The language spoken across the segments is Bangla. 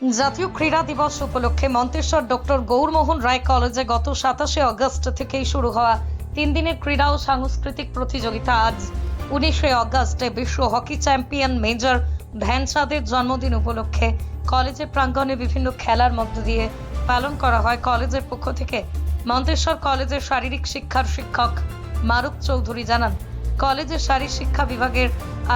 জাতীয় ক্রীড়া দিবস উপলক্ষে মন্তেশ্বর ডক্টর গৌরমোহন রায় কলেজে গত সাতাশে অগস্ট থেকেই শুরু হওয়া তিন দিনের ক্রীড়া ও সাংস্কৃতিক প্রতিযোগিতা আজ উনিশে অগস্টে বিশ্ব হকি চ্যাম্পিয়ন মেজর ধ্যানচাঁদের জন্মদিন উপলক্ষে কলেজের প্রাঙ্গণে বিভিন্ন খেলার মধ্য দিয়ে পালন করা হয়। কলেজের পক্ষ থেকে মন্তেশ্বর কলেজের শারীরিক শিক্ষার শিক্ষক মারুক চৌধুরী জানান, কলেজের শারীর শিক্ষা বিভাগের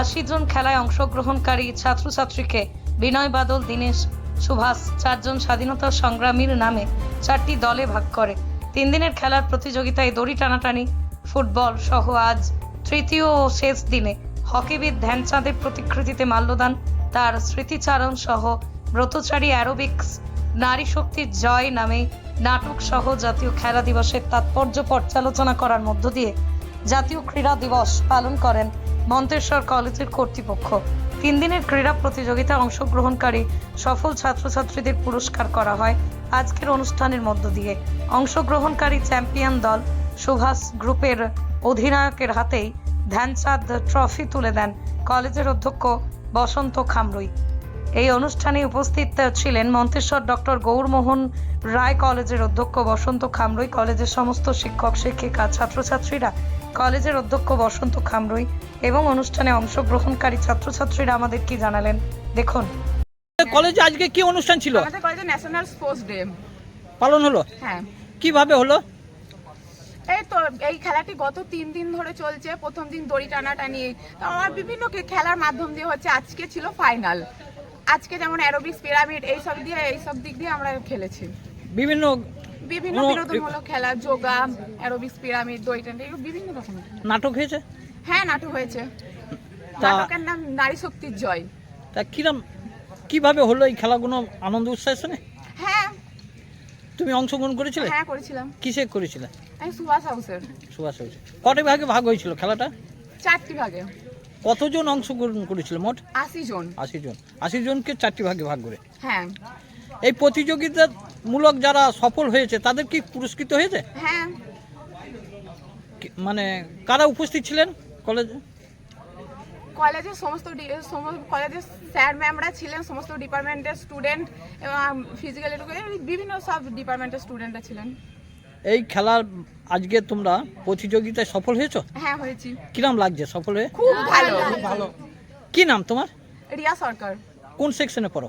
আশি জন খেলায় অংশগ্রহণকারী ছাত্রছাত্রীকে বিনয় বাদল, দীনেশ সুভাষ চারজন স্বাধীনতা সংগ্রামীর নামে চারটি দলে ভাগ করে। তিন দিনের খেলার প্রতিযোগিতায় দড়ি টানাটানি, ফুটবল সহ আজ তৃতীয় ও শেষ দিনে হকিবিদ ধ্যানচাঁদের প্রতিকৃতিতে মাল্যদান। তার স্মৃতিচারণ সহ ব্রতচারী অ্যারোবিক্স নারী শক্তির জয় নামে নাটক সহ জাতীয় খেলা দিবসের তাৎপর্য পর্যালোচনা করার মধ্য দিয়ে জাতীয় ক্রীড়া দিবস পালন করেন মন্তেশ্বর কলেজের কর্তৃপক্ষ। তিন দিনের ক্রীড়া প্রতিযোগিতায় অংশগ্রহণকারী সফল ছাত্রছাত্রীদের পুরস্কার করা হয় আজকের অনুষ্ঠানের মধ্য দিয়ে। অংশগ্রহণকারী চ্যাম্পিয়ন দল সুভাষ গ্রুপের অধিনায়কের হাতেই ধ্যানচাঁদ ট্রফি তুলে দেন কলেজের অধ্যক্ষ বসন্ত খামরুই। এই অনুষ্ঠানে উপস্থিত ছিলেন মন্তেশ্বর ডক্টর গৌরমোহন রায় কলেজের অধ্যক্ষ বসন্ত খামরুই, কলেজের সমস্ত শিক্ষক, শিক্ষিকা, ছাত্রছাত্রীরা কলেজের অধ্যক্ষ বসন্ত খামরুই এবং অনুষ্ঠানে অংশগ্রহণকারী ছাত্রছাত্রীরা আমাদের কি জানালেন। দেখুন। কলেজে আজকে কি অনুষ্ঠান ছিল? আমাদের কলেজে ন্যাশনাল স্পোর্টস ডে পালন হলো? হ্যাঁ। কীভাবে হলো? এই তো এই খেলাটি গত তিন দিন ধরে চলছে। প্রথম দিন দড়ি টানাটানি। তো আমার বিভিন্ন খেলার মাধ্যম দিয়ে হচ্ছে আজকে ছিল ফাইনাল আজকে যেমন অ্যারোবিক্স পিরামিড এই সব দিয়ে এই সব দিক দিয়ে আমরা খেলেছি। বিভিন্ন বিভিন্ন বিনোদনমূলক খেলা যোগা অ্যারোবিক্স পিরামিড দড়ি টানা এগুলো বিভিন্ন রকমের। নাটক হয়েছে? হ্যাঁ নাটক হয়েছে। নাটকের নাম নারী শক্তির জয়। তা কিরম কীভাবে হলো এই খেলাগুলো? আনন্দ উৎসাহের সঙ্গে? হ্যাঁ। তুমি অংশগ্রহণ করেছিলে? হ্যাঁ করেছিলাম। কিসে করেছিলে? আমি সুভাষ হাউসের। সুভাষ হয়েছে কটা ভাগে ভাগ হয়েছিল খেলাটা? চারটি ভাগে। কতজন অংশগ্রহণ করেছিল মোট? আশি জন। আশি জন। আশি জনকে চারটি ভাগে ভাগ করে। হ্যাঁ। এই প্রতিযোগিতামূলক যারা সফল হয়েছে তাদের কি পুরস্কৃত হয়েছে? হ্যাঁ। মানে কারা উপস্থিত ছিলেন কলেজে? কলেজের সমস্ত কলেজের স্যার ম্যামরা ছিলেন সমস্ত ডিপার্টমেন্টের স্টুডেন্ট এবং ফিজিক্যাল এডুকেশন বিভিন্ন সব ডিপার্টমেন্টের স্টুডেন্টরা ছিলেন। এই খেলার আজকে তোমরা প্রতিযোগিতায় সফল হয়েছো? হ্যাঁ হয়েছি। কিরাম লাগছে সফল হয়ে? খুব ভালো। ভালো। কি নাম তোমার? রিয়া সরকার। কোন সেকশনে পড়ো?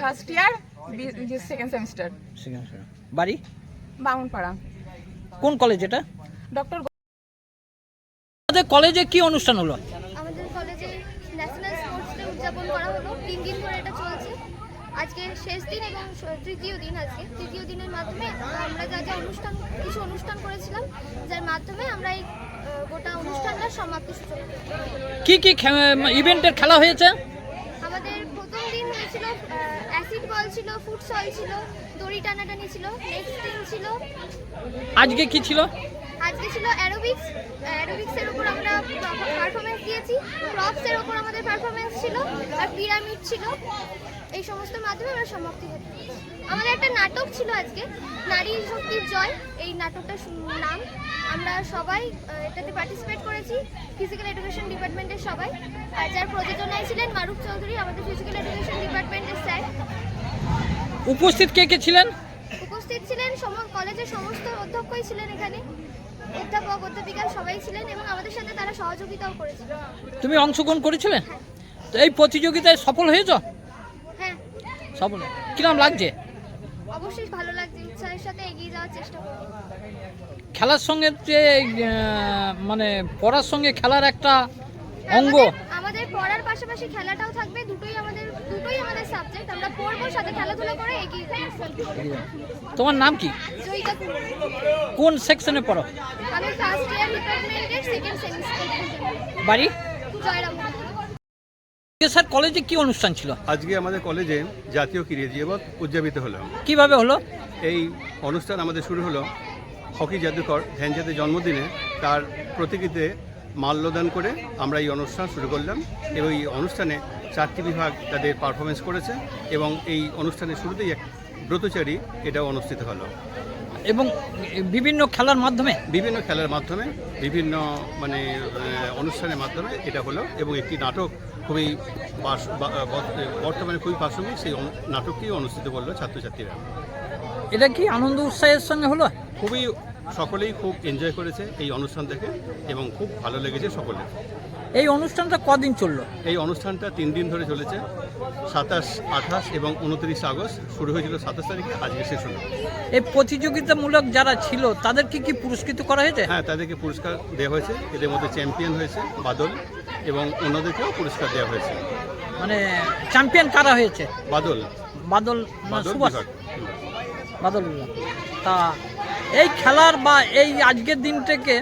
First year second semester. বাড়ি? বামুনপাড়া। কোন কলেজ এটা? ডক্টর আমাদের কলেজে কি অনুষ্ঠান হলো? আমাদের কলেজে ন্যাশনাল স্পোর্টস ডে উদযাপন করা হলো। তিন দিন ধরে এটা চলছে। আজকে শেষ দিন এবং তৃতীয় দিন আজকে। তৃতীয় দিনের মাধ্যমে আমরা যা যা অনুষ্ঠান কিছু অনুষ্ঠান করেছিলাম যার মাধ্যমে আমরা এই গোটা অনুষ্ঠানটা সমাপ্তি সূচনা। কি কি ইভেন্টের খেলা হয়েছে? আমাদের প্রথম দিন হয়েছিল অ্যাসিড বল ছিল ফুটসল ছিল দড়ি টানাটানি ছিল নেক্সট দিন ছিল। আজকে কি ছিল? আজকে ছিল অ্যারোবিক্স অ্যারোবিক্সের উপর আমরা পারফরমেন্স দিয়েছি। ক্রপসের উপর আমাদের পারফরমেন্স ছিল। আর পিরামিড ছিল। এই সমস্ত মাধ্যমে আমরা সমাপ্তি হতে পেরেছি। আমাদের একটা নাটক ছিল আজকে নারী শক্তির জয় এই নাটকটার নাম আমরা সবাই এটাতে পার্টিসিপেট করেছি ফিজিক্যাল এডুকেশন ডিপার্টমেন্টের সবাই। আর যার প্রযোজনায় ছিলেন মারুফ চৌধুরী আমাদের ফিজিক্যাল এডুকেশন ডিপার্টমেন্টের স্যার। উপস্থিত কে কে ছিলেন? উপস্থিত ছিলেন কলেজের সমস্ত অধ্যক্ষই ছিলেন এখানে। অধ্যাপক অধ্যাপিকা সবাই ছিলেন এবং আমাদের সাথে তারা সহযোগিতাও করেছিল। তুমি অংশগ্রহণ করেছিলে? তো এই প্রতিযোগিতায় সফল হয়েছ? হ্যাঁ। সফল। কিরম লাগছে? অবশ্যই ভালো লাগছে উৎসাহের সাথে এগিয়ে যাওয়ার চেষ্টা করব। খেলার সঙ্গে যে মানে পড়ার সঙ্গে খেলার একটা অঙ্গ। আমাদের- পড়ার পাশাপাশি খেলাটাও থাকবে দুটোই আমাদের দুটোই আমাদের সাবজেক্ট আমরা পড়ব সাথে খেলাধুলা করে এগিয়ে তোমার নাম কি? জয়িতা কোন সেকশনে পড়ো? আমি ফার্স্ট ইয়ার ডিপার্টমেন্টের সেকেন্ড সেমিস্টার বাড়ি? জয়রাম স্যার কলেজে কি অনুষ্ঠান ছিল? আজকে আমাদের কলেজে জাতীয় ক্রীড়া দিবস উদযাপিত হলো। কীভাবে হলো? এই অনুষ্ঠান আমাদের শুরু হলো হকি জাদুকর ধ্যানচাঁদের জন্মদিনে। তার প্রতিকৃতিতে মাল্যদান করে আমরা এই অনুষ্ঠান শুরু করলাম এবং এই অনুষ্ঠানে চারটি বিভাগ তাদের পারফরমেন্স করেছে এবং এই অনুষ্ঠানের শুরুতেই এক ব্রতচারী এটাও অনুষ্ঠিত হলো। এবং বিভিন্ন খেলার মাধ্যমে? বিভিন্ন খেলার মাধ্যমে বিভিন্ন মানে অনুষ্ঠানের মাধ্যমে এটা হলো এবং একটি নাটক খুবই বর্তমানে খুবই প্রাসঙ্গিক সেই নাটককেই অনুষ্ঠিত করল ছাত্রছাত্রীরা। এটা কি আনন্দ উৎসাহের সঙ্গে হলো? খুবই সকলেই খুব এনজয় করেছে এই অনুষ্ঠান থেকে এবং খুব ভালো লেগেছে সকলে এই অনুষ্ঠানটা কদিন চলল? এই অনুষ্ঠানটা তিন দিন ধরে চলেছে সাতাশ আঠাশ এবং উনত্রিশ আগস্ট। শুরু হয়েছিল সাতাশ তারিখে আজকে শেষ হলো। এই প্রতিযোগিতামূলক যারা ছিল তাদেরকে কি পুরস্কৃত করা হয়েছে? হ্যাঁ তাদেরকে পুরস্কার দেওয়া হয়েছে। এদের মধ্যে চ্যাম্পিয়ন হয়েছে বাদল এবং অন্যদেরকেও পুরস্কার দেওয়া হয়েছে। মানে চ্যাম্পিয়ন কারা হয়েছে? বাদল। বাদল না বাদল সুভাষ? বাদল তা এই খেলার বা এই আজকের দিনটাকে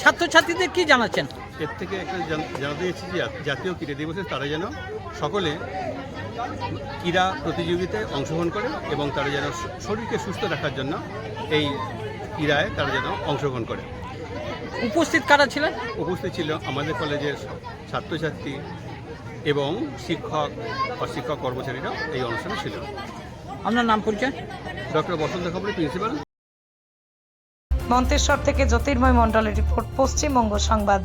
ছাত্রছাত্রীদের কি জানাচ্ছেন? এর থেকে একটা জানাতে চাইছি যে জাতীয় ক্রীড়া দিবসে তারা যেন সকলে ক্রীড়া প্রতিযোগিতায় অংশগ্রহণ করে এবং তারা যেন শরীরকে সুস্থ রাখার জন্য এই ক্রীড়ায় তারা যেন অংশগ্রহণ করে। উপস্থিত কারা ছিলেন? উপস্থিত ছিল আমাদের কলেজের ছাত্রছাত্রী এবং শিক্ষক অশিক্ষক কর্মচারীরা এই অনুষ্ঠানে ছিল। আপনার নাম পরিচয়? ডক্টর বসন্ত খবরের প্রিন্সিপাল। মন্তেশ্বর থেকে জ্যোতির্ময় মণ্ডলের রিপোর্ট, পশ্চিমবঙ্গ সংবাদ।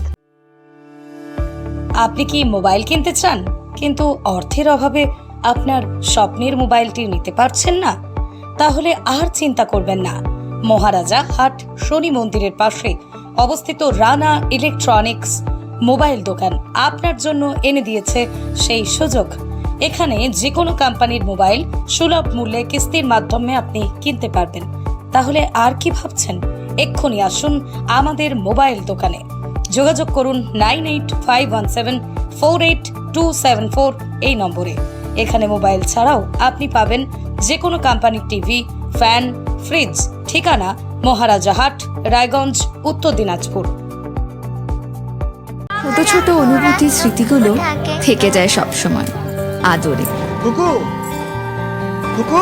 আপনি কি মোবাইল কিনতে চান? কিন্তু অর্থের অভাবে আপনার স্বপ্নের মোবাইলটি নিতে পারছেন না? তাহলে আর চিন্তা করবেন না। মহারাজা হাট শনি মন্দিরের পাশে অবস্থিত রানা ইলেকট্রনিক্স মোবাইল দোকান আপনার জন্য এনে দিয়েছে সেই সুযোগ। এখানে যে কোনো কোম্পানির মোবাইল সুলভ মূল্যে কিস্তির মাধ্যমে আপনি কিনতে পারবেন। তাহলে আর কি ভাবছেন? এক্ষুনি আসুন আমাদের মোবাইল দোকানে। যোগাযোগ করুন nine eight five one seven four eight two seven four এই নম্বরে। এখানে মোবাইল ছাড়াও আপনি পাবেন যে কোনো কোম্পানির টিভি ফ্যান ফ্রিজ ঠিকানা মহারাজা হাট রায়গঞ্জ উত্তর দিনাজপুর। ছোট ছোট অনুভূতি স্মৃতিগুলো থেকে যায় সব সময় আদরে। কুকু! কুকু!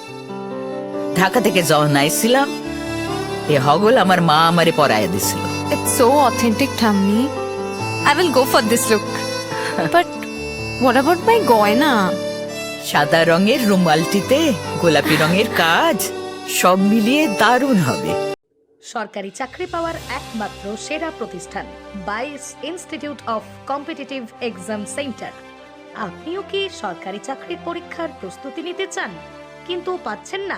Dhaka থেকে যখন আইছিলাম এ হগল আমার মা আমারে পরায় দিছিল It's so authentic, Tammy. I will go for this look. but what about my goina? সাদা রঙের রুমালটিতে গোলাপি রঙের কাজ সব মিলিয়ে দারুণ হবে সরকারি চাকরি পাওয়ার একমাত্র সেরা প্রতিষ্ঠান Bise institute of competitive exam centre আপনিও কি সরকারি চাকরির পরীক্ষার প্রস্তুতি নিতে চান কিন্তু পাচ্ছেন না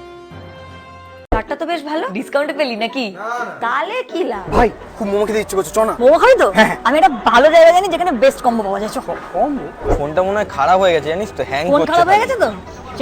চাটটা তো বেশ ভালো। ডিসকাউন্টে পেলি নাকি? তাহলে কি লাভ? ভাই খুব মোমো খেতে ইচ্ছে করছে চ না। মোমো খাবি তো? আমি একটা ভালো জায়গা জানি যেখানে বেস্ট কম্বো পাওয়া যায় চ কম্বো ফোনটা মনে হয় খারাপ হয়ে গেছে জানিস তো হ্যাং ফোন খারাপ হয়ে গেছে তো? চ